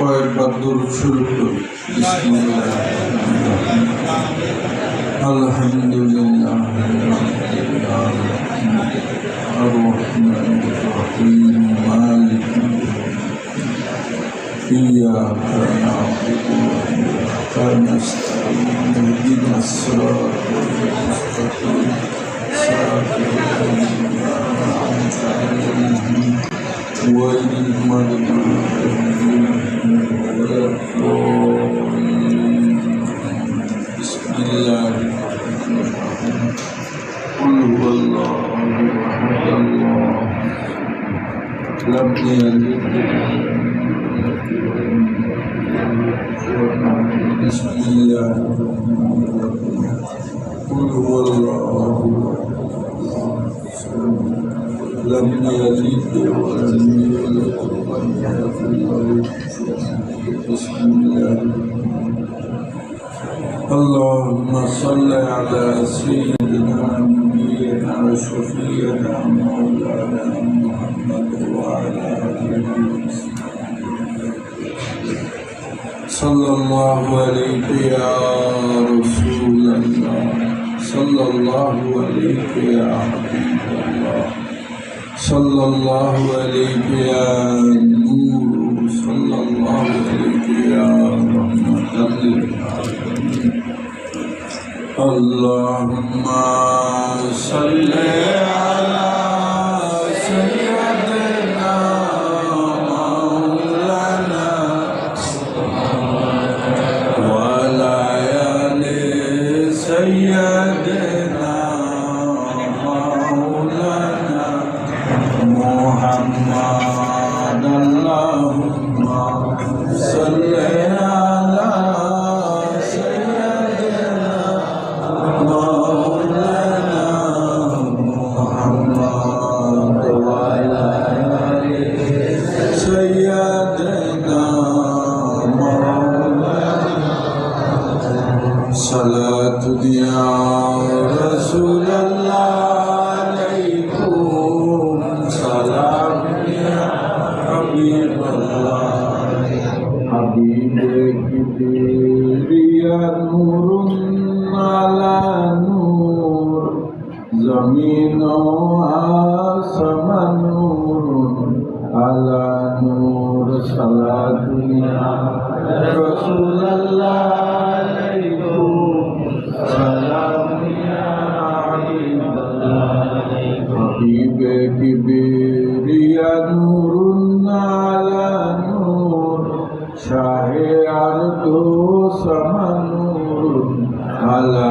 কয়েকবার দরুদ শুরু করি বিসমিল্লাহ আলহামদুলিল্লাহ الرحمن الرحيم مالك إياك نعبد وإياك نستعين اهدنا الصراط المستقيم صراط الذين أنعمت عليهم غير المغضوب بسم الله قل هو الله لم يلد ولم يولد ولم يكن له بسم الله اللهم صل على سيدنا نبينا وشفينا مولانا محمد. صلى الله عليك يا رسول الله. صلى الله عليك يا حبيب الله. صلى الله عليك يا نور صلى الله. عليك يا رحمة للعالمين اللهم صل على زمين آسمان نور على نور صلاة يا رسول الله عليكم سلام يا حبيب الله حبيب كبير يا نور على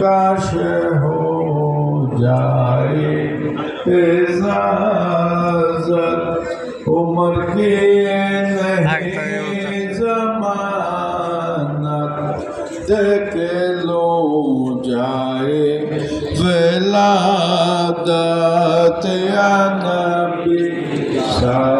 کاش ہو جائے اجازت عمر کی نہیں ضمانت دیکھ لو جائے ولادت یا نبی سلام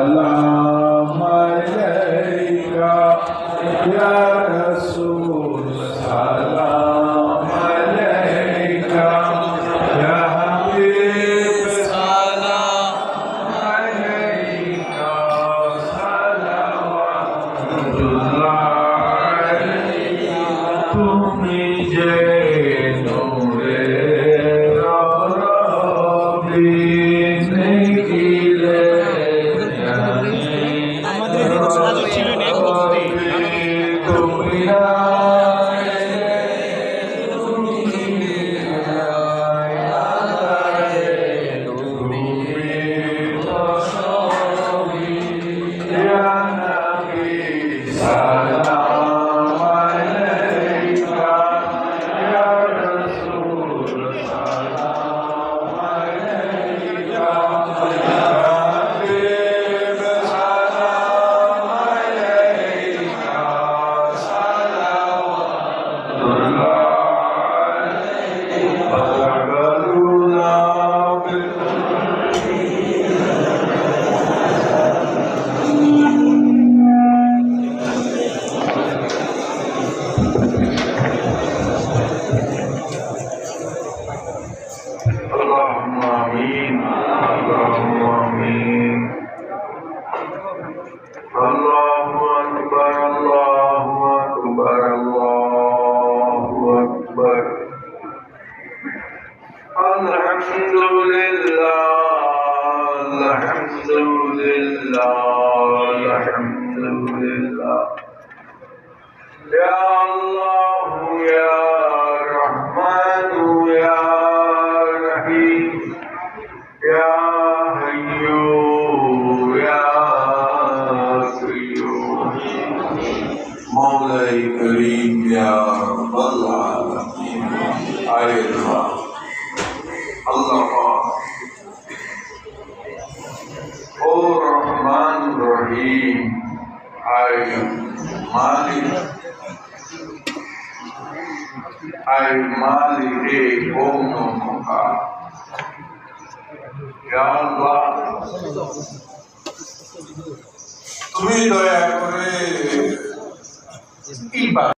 الحمد لله الحمد لله الحمد لله يا الله يا رحمن يا رحيم. يا حي يا قيوم مولاي كريم يا رب العالمين. آي আয় মালিকে কোন মুখা ইয়া আল্লাহ তুমি দয়া করে ইবাদত